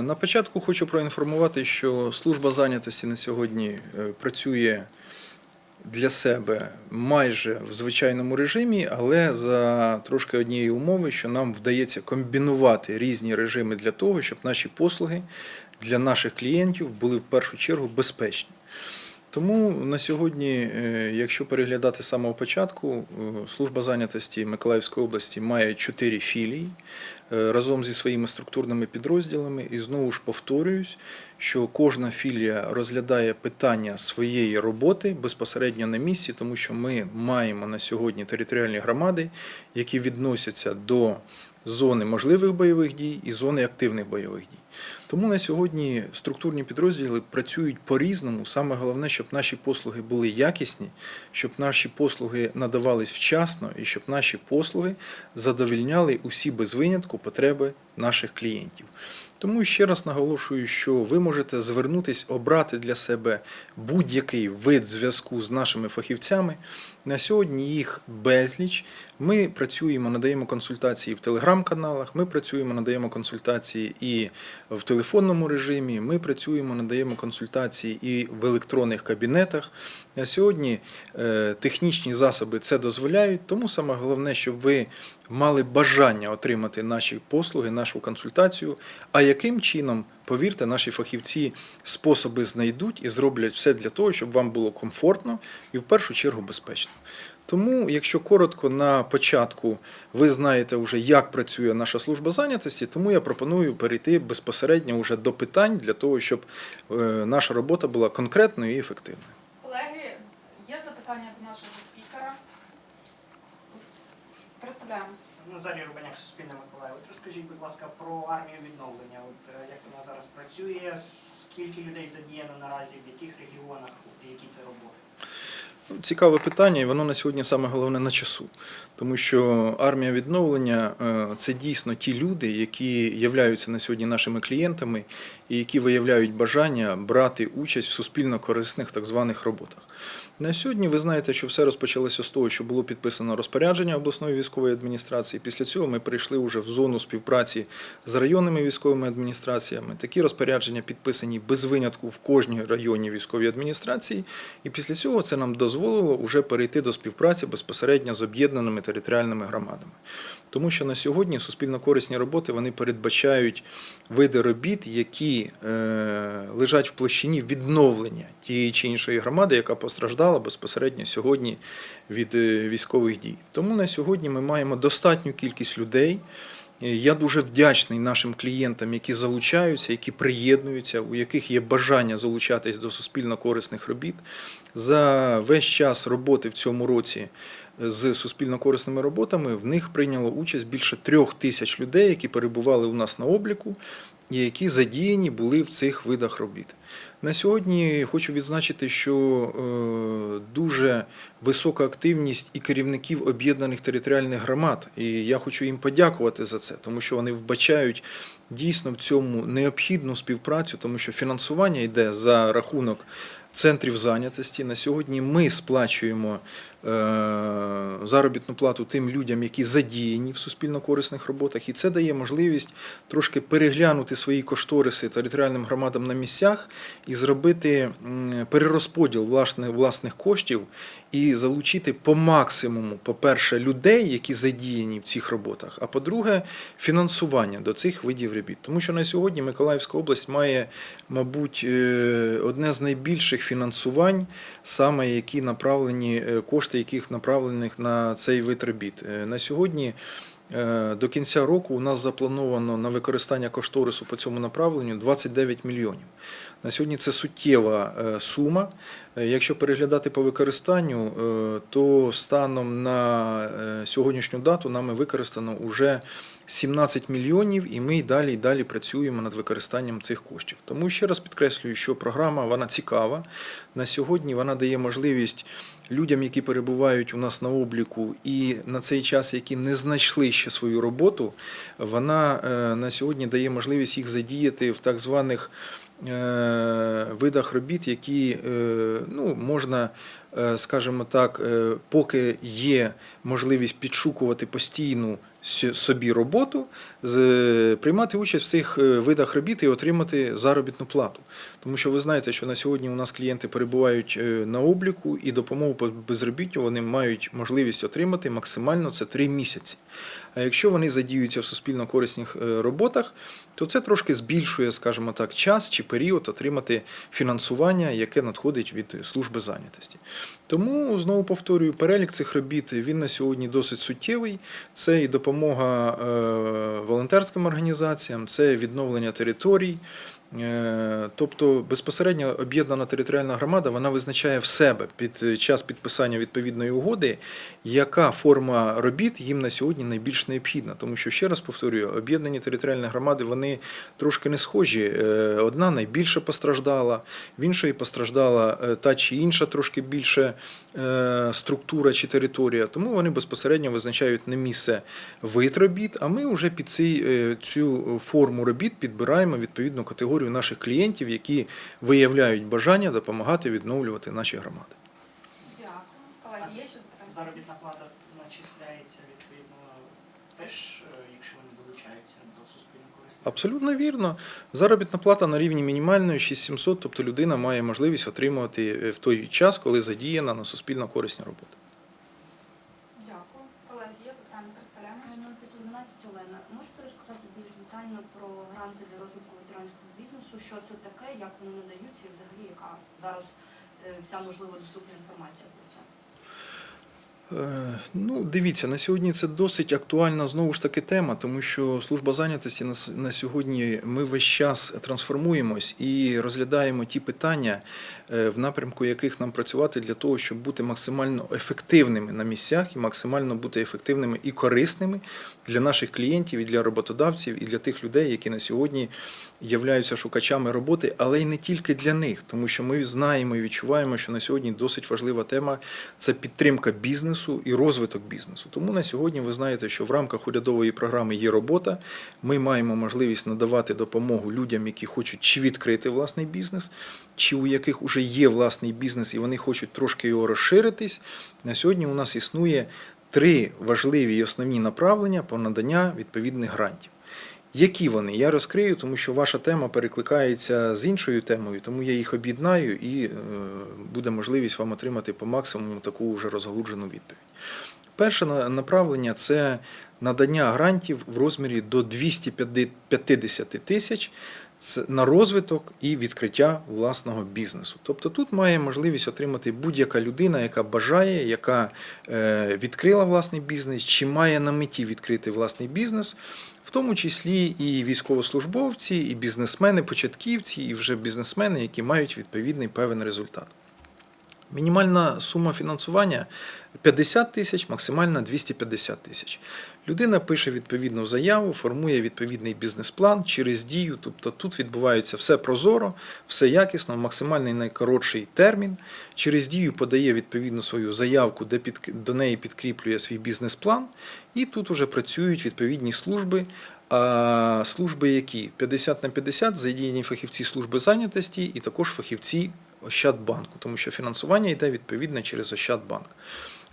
На початку хочу проінформувати, що служба зайнятості на сьогодні е, працює для себе майже в звичайному режимі, але за трошки однієї умови, що нам вдається комбінувати різні режими для того, щоб наші послуги для наших клієнтів були в першу чергу безпечні. Тому на сьогодні, е, якщо переглядати з самого початку, е, служба зайнятості Миколаївської області має чотири філії е, разом зі своїми структурними підрозділами. І знову ж повторююсь, що кожна філія розглядає питання своєї роботи безпосередньо на місці, тому що ми маємо на сьогодні територіальні громади, які відносяться до зони можливих бойових дій і зони активних бойових дій. Тому на сьогодні структурні підрозділи працюють по-різному. Саме головне, щоб наші послуги були якісні, щоб наші послуги надавались вчасно і щоб наші послуги задовільняли усі без винятку потреби наших клієнтів. Тому ще раз наголошую, що ви можете звернутись, обрати для себе будь-який вид зв'язку з нашими фахівцями. На сьогодні їх безліч. Ми працюємо, надаємо консультації в телеграм-каналах, ми працюємо, надаємо консультації і в телефонному режимі. Ми працюємо, надаємо консультації і в електронних кабінетах. На сьогодні е, технічні засоби це дозволяють, тому саме головне, щоб ви мали бажання отримати наші послуги, нашу консультацію. А яким чином, повірте, наші фахівці способи знайдуть і зроблять все для того, щоб вам було комфортно і в першу чергу безпечно. Тому, якщо коротко на початку ви знаєте вже, як працює наша служба зайнятості, тому я пропоную перейти безпосередньо вже до питань для того, щоб е, наша робота була конкретною і ефективною. Колеги, є запитання до нашого спікера? Представляємось. Назарій Рубаняк, Суспільне Миколаїв. Розкажіть, будь ласка, про армію відновлення. От е, як вона зараз працює, скільки людей задіяно наразі, в яких регіонах, от, які це роботи? Цікаве питання, і воно на сьогодні саме головне на часу. Тому що армія відновлення е, це дійсно ті люди, які являються на сьогодні нашими клієнтами і які виявляють бажання брати участь в суспільно корисних так званих роботах. На сьогодні ви знаєте, що все розпочалося з того, що було підписано розпорядження обласної військової адміністрації. Після цього ми прийшли вже в зону співпраці з районними військовими адміністраціями. Такі розпорядження підписані без винятку в кожній районній військовій адміністрації. І після цього це нам дозволило вже перейти до співпраці безпосередньо з об'єднаними територіальними громадами. Тому що на сьогодні суспільно-корисні роботи вони передбачають види робіт, які е, лежать в площині відновлення тієї чи іншої громади, яка постраждала безпосередньо сьогодні від е, військових дій. Тому на сьогодні ми маємо достатню кількість людей. Е, Я дуже вдячний нашим клієнтам, які залучаються, які приєднуються, у яких є бажання залучатись до суспільно корисних робіт. За весь час роботи в цьому році з суспільно корисними роботами в них прийняло участь більше трьох тисяч людей, які перебували у нас на обліку які задіяні були в цих видах робіт. На сьогодні хочу відзначити, що е, дуже висока активність і керівників об'єднаних територіальних громад. І я хочу їм подякувати за це, тому що вони вбачають дійсно в цьому необхідну співпрацю, тому що фінансування йде за рахунок центрів зайнятості. На сьогодні ми сплачуємо заробітну плату тим людям, які задіяні в суспільно-корисних роботах, і це дає можливість трошки переглянути свої кошториси територіальним громадам на місцях і зробити перерозподіл власне- власних коштів і залучити по максимуму, по-перше, людей, які задіяні в цих роботах, а по-друге, фінансування до цих видів робіт. Тому що на сьогодні Миколаївська область має, мабуть, е, одне з найбільших фінансувань, саме які направлені е, кошти, яких направлених на цей вид робіт. Е, На сьогодні. е, До кінця року у нас заплановано на використання кошторису по цьому направленню 29 мільйонів. На сьогодні це суттєва е, сума. Е, Якщо переглядати по використанню, е, то станом на сьогоднішню дату нами використано вже 17 мільйонів, і ми й далі і далі працюємо над використанням цих коштів. Тому ще раз підкреслюю, що програма вона цікава. На сьогодні вона дає можливість людям, які перебувають у нас на обліку, і на цей час, які не знайшли ще свою роботу, вона на сьогодні дає можливість їх задіяти в так званих видах робіт, які е, ну, можна, е, скажімо так, е, поки є можливість підшукувати постійну собі роботу, приймати участь в цих е, видах робіт і отримати заробітну плату. Тому що ви знаєте, що на сьогодні у нас клієнти перебувають е, на обліку і допомогу по безробіттю вони мають можливість отримати максимально це 3 місяці. А якщо вони задіються в суспільно корисних е, роботах, то це трошки збільшує, скажімо так, час чи період отримати фінансування, яке надходить від служби зайнятості. Тому знову повторюю, перелік цих робіт він на сьогодні досить суттєвий. Це і допомога е, волонтерським організаціям, це відновлення територій. Е, Тобто безпосередньо об'єднана територіальна громада вона визначає в себе під час підписання відповідної угоди, яка форма робіт їм на сьогодні найбільш необхідна. Тому що ще раз повторюю, об'єднані територіальні громади вони трошки не схожі. Е, Одна найбільше постраждала, в іншої постраждала е, та чи інша трошки більше е, структура чи територія. Тому вони безпосередньо визначають не місце вид робіт, а ми вже під е, цю форму робіт підбираємо відповідну категорію наших клієнтів, які виявляють бажання допомагати відновлювати наші громади. Дякую. Колеги, є ще запитання? Заробітна плата начисляється відповідно теж, е, якщо вони долучаються до суспільно корисних. Абсолютно вірно. Заробітна плата на рівні мінімальної 6700, тобто людина має можливість отримувати е, в той час, коли задіяна на суспільно корисні роботи. Дякую. Колеги, є запитання? Кристалянець? 0511 Олена, можете розказати більш детально про гранти для розвитку ветеранського бізнесу? Що це таке, як вони надаються і взагалі яка зараз е, вся можливо доступна інформація про це? Е, Ну, дивіться, на сьогодні це досить актуальна знову ж таки тема, тому що служба зайнятості на, сьогодні ми весь час трансформуємось і розглядаємо ті питання, е, в напрямку яких нам працювати для того, щоб бути максимально ефективними на місцях і максимально бути ефективними і корисними для наших клієнтів, і для роботодавців, і для тих людей, які на сьогодні являються шукачами роботи, але й не тільки для них, тому що ми знаємо і відчуваємо, що на сьогодні досить важлива тема це підтримка бізнесу і розвиток бізнесу. Тому на сьогодні ви знаєте, що в рамках урядової програми є робота. Ми маємо можливість надавати допомогу людям, які хочуть чи відкрити власний бізнес, чи у яких вже є власний бізнес і вони хочуть трошки його розширитись. На сьогодні у нас існує три важливі і основні направлення по надання відповідних грантів. Які вони? Я розкрию, тому що ваша тема перекликається з іншою темою, тому я їх об'єднаю і е, буде можливість вам отримати по максимуму таку вже розгалуджену відповідь. Перше направлення це надання грантів в розмірі до 250 тисяч на розвиток і відкриття власного бізнесу. Тобто тут має можливість отримати будь-яка людина, яка бажає, яка е, відкрила власний бізнес, чи має на меті відкрити власний бізнес, тому числі і військовослужбовці, і бізнесмени, початківці, і вже бізнесмени, які мають відповідний певний результат. Мінімальна сума фінансування 50 тисяч, максимальна 250 тисяч. Людина пише відповідну заяву, формує відповідний бізнес-план через дію. Тобто тут відбувається все прозоро, все якісно, в максимальний найкоротший термін. Через дію подає відповідну свою заявку, де під, до неї підкріплює свій бізнес-план, і тут уже працюють відповідні служби. А служби, які 50 на 50 задіяні фахівці служби зайнятості і також фахівці Ощадбанку, тому що фінансування йде відповідно через Ощадбанк.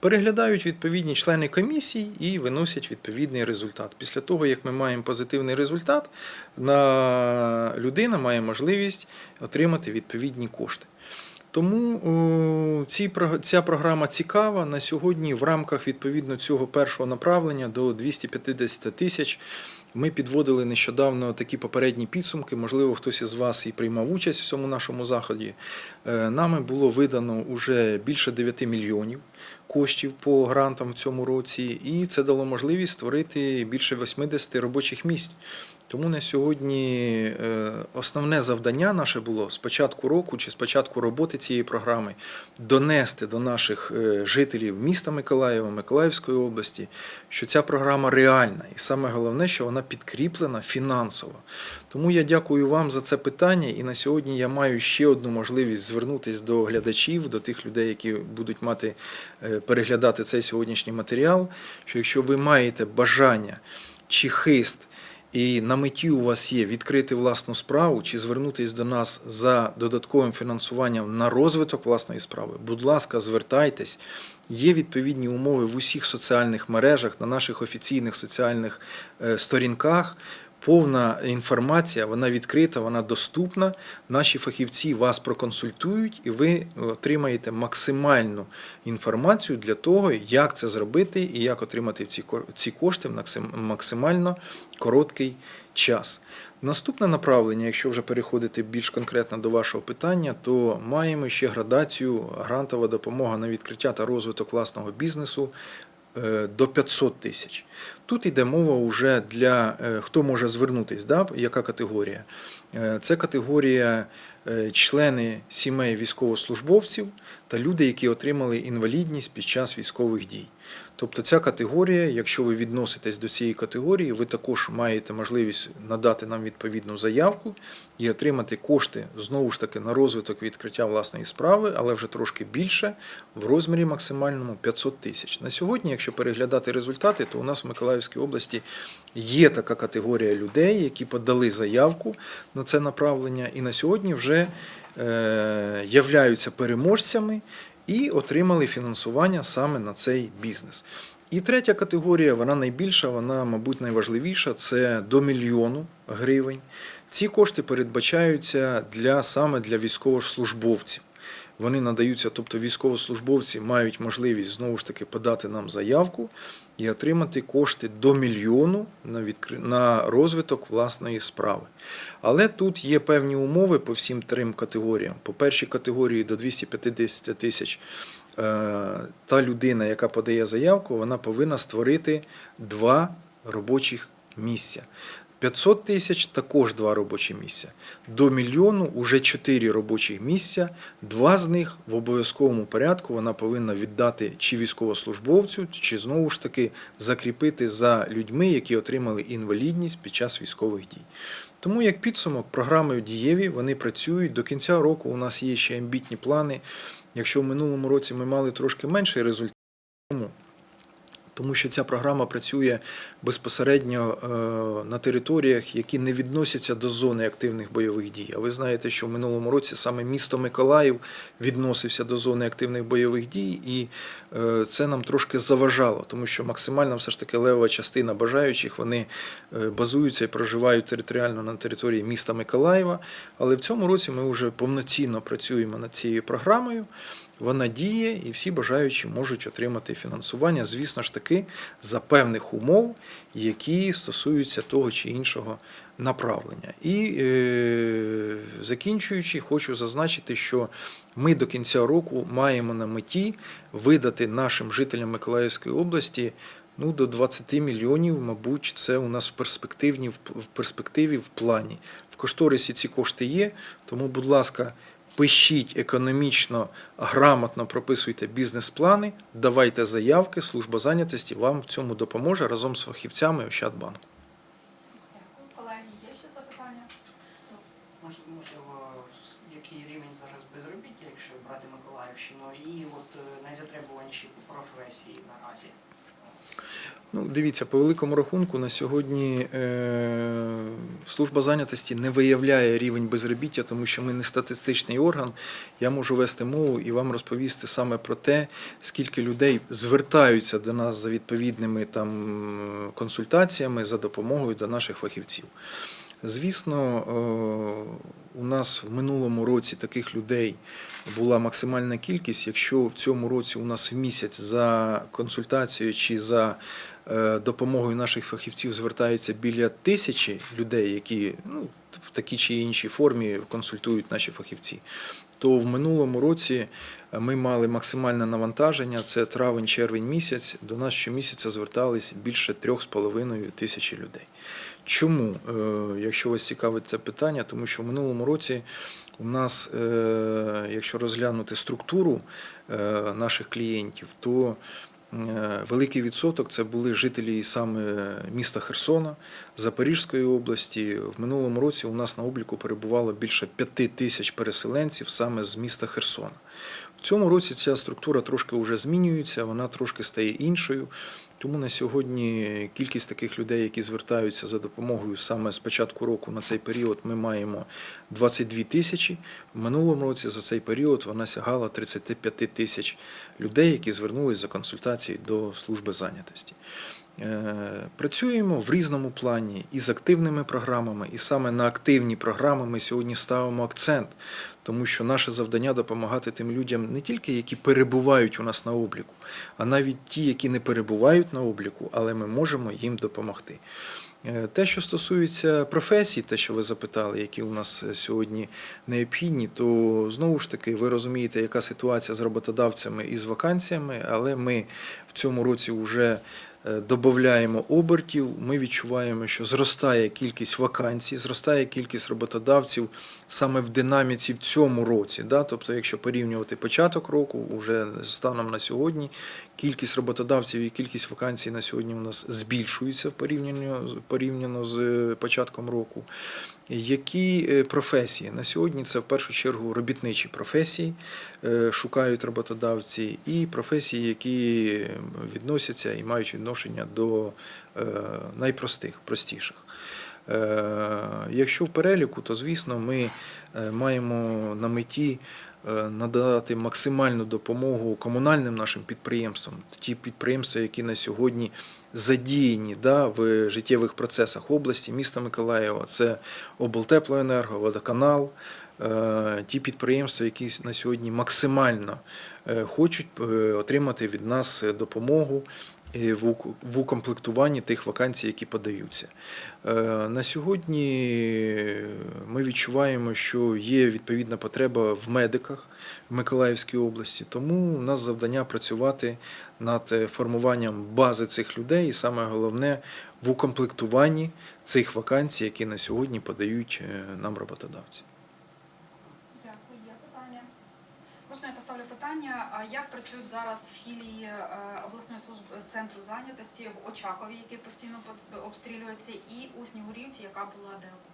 Переглядають відповідні члени комісій і виносять відповідний результат. Після того, як ми маємо позитивний результат, на людина має можливість отримати відповідні кошти. Тому ця програма цікава на сьогодні в рамках відповідно цього першого направлення до 250 тисяч. Ми підводили нещодавно такі попередні підсумки. Можливо, хтось із вас і приймав участь в цьому нашому заході. Е, Нами було видано вже більше 9 мільйонів коштів по грантам в цьому році, і це дало можливість створити більше 80 робочих місць. Тому на сьогодні е, основне завдання наше було з початку року чи з початку роботи цієї програми донести до наших е, жителів міста Миколаєва, Миколаївської області, що ця програма реальна, і саме головне, що вона підкріплена фінансово. Тому я дякую вам за це питання. І на сьогодні я маю ще одну можливість звернутися до глядачів, до тих людей, які будуть мати е, переглядати цей сьогоднішній матеріал. Що якщо ви маєте бажання чи хист і на меті у вас є відкрити власну справу чи звернутися до нас за додатковим фінансуванням на розвиток власної справи, будь ласка, звертайтесь. Є відповідні умови в усіх соціальних мережах, на наших офіційних соціальних е, сторінках. Повна інформація, вона відкрита, вона доступна. Наші фахівці вас проконсультують, і ви отримаєте максимальну інформацію для того, як це зробити і як отримати ці кошти в максимально короткий час. Наступне направлення, якщо вже переходити більш конкретно до вашого питання, то маємо ще градацію грантова допомога на відкриття та розвиток власного бізнесу е, до 500 тисяч. Тут йде мова вже для е, хто може звернутись, да? яка категорія? Е, Це категорія члени сімей військовослужбовців та люди, які отримали інвалідність під час військових дій. Тобто ця категорія, якщо ви відноситесь до цієї категорії, ви також маєте можливість надати нам відповідну заявку і отримати кошти знову ж таки на розвиток відкриття власної справи, але вже трошки більше в розмірі максимальному 500 тисяч. На сьогодні, якщо переглядати результати, то у нас в Миколаївській області є така категорія людей, які подали заявку на це направлення, і на сьогодні вже е, являються переможцями і отримали фінансування саме на цей бізнес. І третя категорія, вона найбільша, вона, мабуть, найважливіша це до мільйону гривень. Ці кошти передбачаються для саме для військовослужбовців. Вони надаються, тобто військовослужбовці мають можливість знову ж таки подати нам заявку і отримати кошти до мільйону на, відкри... на розвиток власної справи. Але тут є певні умови по всім трьом категоріям. По першій категорії до 250 тисяч е, та людина, яка подає заявку, вона повинна створити два робочих місця. 500 тисяч також два робочі місця. До мільйону уже чотири робочі місця. Два з них в обов'язковому порядку вона повинна віддати чи військовослужбовцю, чи знову ж таки закріпити за людьми, які отримали інвалідність під час військових дій. Тому як підсумок, програми дієві вони працюють. До кінця року у нас є ще амбітні плани. Якщо в минулому році ми мали трошки менший результат? Тому що ця програма працює безпосередньо е, на територіях, які не відносяться до зони активних бойових дій. А ви знаєте, що в минулому році саме місто Миколаїв відносився до зони активних бойових дій, і е, це нам трошки заважало, тому що максимально все ж таки левова частина бажаючих вони е, базуються і проживають територіально на території міста Миколаєва. Але в цьому році ми вже повноцінно працюємо над цією програмою. Вона діє, і всі бажаючі можуть отримати фінансування, звісно ж таки, за певних умов, які стосуються того чи іншого направлення. І е, закінчуючи, хочу зазначити, що ми до кінця року маємо на меті видати нашим жителям Миколаївської області. Ну, до 20 мільйонів, мабуть, це у нас в перспективі, в перспективі в плані. В кошторисі ці кошти є, тому, будь ласка, пишіть економічно, грамотно прописуйте бізнес-плани, давайте заявки, служба зайнятості вам в цьому допоможе разом з фахівцями Ощадбанку. Дякую. Колеги, є ще запитання? Мож- Можливо, який рівень зараз безробіття, якщо брати Миколаївщину, і от е, найзатребуваніші професії наразі. Ну, дивіться, по великому рахунку на сьогодні е, служба зайнятості не виявляє рівень безробіття, тому що ми не статистичний орган. Я можу вести мову і вам розповісти саме про те, скільки людей звертаються до нас за відповідними там консультаціями за допомогою до наших фахівців. Звісно, е, у нас в минулому році таких людей була максимальна кількість. Якщо в цьому році у нас в місяць за консультацією чи за допомогою наших фахівців звертається біля тисячі людей, які ну, в такій чи іншій формі консультують наші фахівці, то в минулому році ми мали максимальне навантаження. Це травень-червень місяць. До нас щомісяця звертались більше 3,5 тисячі людей. Чому, Е, якщо вас цікавить це питання, тому що в минулому році у нас, е, якщо розглянути структуру е, наших клієнтів, то е, великий відсоток це були жителі саме міста Херсона, Запорізької області. В минулому році у нас на обліку перебувало більше п'яти тисяч переселенців саме з міста Херсона. В цьому році ця структура трошки вже змінюється, вона трошки стає іншою. Тому на сьогодні кількість таких людей, які звертаються за допомогою саме з початку року на цей період, ми маємо 22 тисячі. В минулому році за цей період вона сягала 35 тисяч людей, які звернулись за консультацією до служби зайнятості. Е, Працюємо в різному плані і з активними програмами, і саме на активні програми ми сьогодні ставимо акцент, тому що наше завдання допомагати тим людям не тільки які перебувають у нас на обліку, а навіть ті, які не перебувають на обліку, але ми можемо їм допомогти. Е, Те, що стосується професій, те, що ви запитали, які у нас сьогодні необхідні, то знову ж таки ви розумієте, яка ситуація з роботодавцями і з вакансіями, але ми в цьому році вже додаємо обертів. Ми відчуваємо, що зростає кількість вакансій, зростає кількість роботодавців саме в динаміці в цьому році. Да? Тобто, якщо порівнювати початок року, уже станом на сьогодні, кількість роботодавців і кількість вакансій на сьогодні у нас збільшується в порівнянні порівняно з е, початком року. Які е, професії? На сьогодні це в першу чергу робітничі професії, е, шукають роботодавці, і професії, які відносяться і мають відношення до е, найпростих, простіших. Якщо в переліку, то звісно ми маємо на меті надати максимальну допомогу комунальним нашим підприємствам, ті підприємства, які на сьогодні задіяні да, в життєвих процесах області, міста Миколаєва, це облтеплоенерго, водоканал, е, ті підприємства, які на сьогодні максимально е, хочуть е, отримати від нас допомогу в ук- в укомплектуванні тих вакансій, які подаються. Е, На сьогодні ми відчуваємо, що є відповідна потреба в медиках в Миколаївській області, тому у нас завдання працювати над е, формуванням бази цих людей, і саме головне в укомплектуванні цих вакансій, які на сьогодні подають е, нам роботодавці. Дякую. Є питання. Можна я поставлю питання, а як працюють зараз філії е, обласної служби центру зайнятості в Очакові, який постійно обстрілюється, і у Снігурівці, яка була деокупована?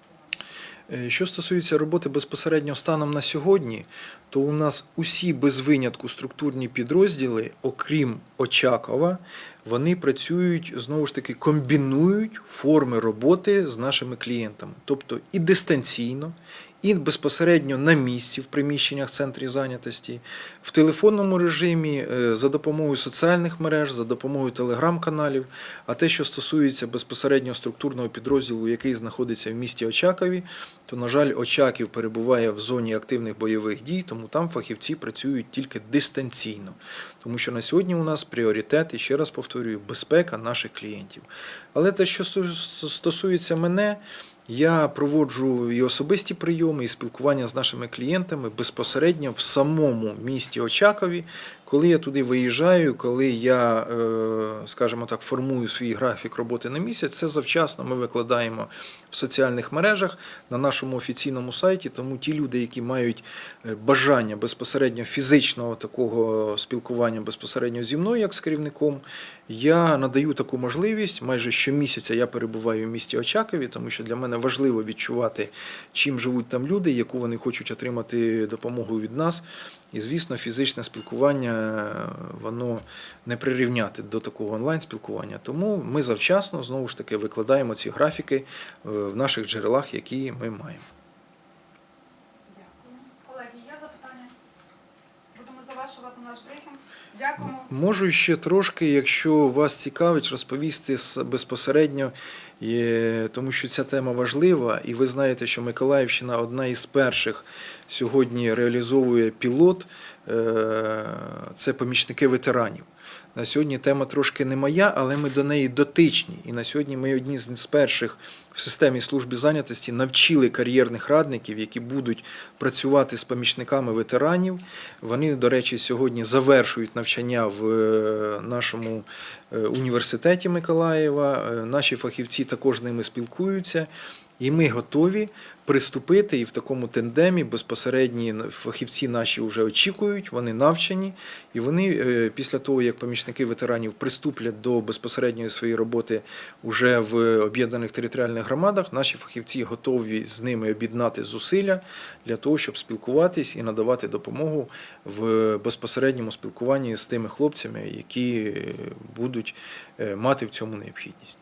Е, Що стосується роботи безпосередньо станом на сьогодні, то у нас усі без винятку структурні підрозділи, окрім Очакова, вони працюють знову ж таки комбінують форми роботи з нашими клієнтами, тобто і дистанційно, і безпосередньо на місці в приміщеннях центрів зайнятості, в телефонному режимі, е, за допомогою соціальних мереж, за допомогою телеграм-каналів. А те, що стосується безпосередньо структурного підрозділу, який знаходиться в місті Очакові, то, на жаль, Очаків перебуває в зоні активних бойових дій, тому там фахівці працюють тільки дистанційно. Тому що на сьогодні у нас пріоритет, і ще раз повторюю, безпека наших клієнтів. Але те, що стосується мене, я проводжу і особисті прийоми, і спілкування з нашими клієнтами безпосередньо в самому місті Очакові. Коли я туди виїжджаю, коли я, е, скажімо так, формую свій графік роботи на місяць, це завчасно ми викладаємо в соціальних мережах на нашому офіційному сайті. Тому ті люди, які мають е, бажання безпосередньо фізичного такого спілкування безпосередньо зі мною, як з керівником, я надаю таку можливість. Майже щомісяця я перебуваю в місті Очакові, тому що для мене важливо відчувати, чим живуть там люди, яку вони хочуть отримати допомогу від нас. І, звісно, фізичне спілкування воно не прирівняти до такого онлайн-спілкування. Тому ми завчасно знову ж таки викладаємо ці графіки е, в наших джерелах, які ми маємо. Дякую. Колеги, є запитання? Будемо завершувати наш брифінг. Дякуємо. Можу ще трошки, якщо вас цікавить, розповісти безпосередньо, е, тому що ця тема важлива, і ви знаєте, що Миколаївщина одна із перших сьогодні реалізовує пілот. е, Це помічники ветеранів. На сьогодні тема трошки не моя, але ми до неї дотичні. І на сьогодні ми одні з перших в системі служби зайнятості навчили кар'єрних радників, які будуть працювати з помічниками ветеранів. Вони, до речі, сьогодні завершують навчання в е, нашому е, університеті Миколаєва. Е, Наші фахівці також з ними спілкуються. І ми готові приступити і в такому тендемі безпосередні фахівці наші вже очікують, вони навчені, і вони е, після того, як помічники ветеранів приступлять до безпосередньої своєї роботи уже в об'єднаних територіальних громадах, наші фахівці готові з ними об'єднати зусилля для того, щоб спілкуватись і надавати допомогу в безпосередньому спілкуванні з тими хлопцями, які будуть е, мати в цьому необхідність.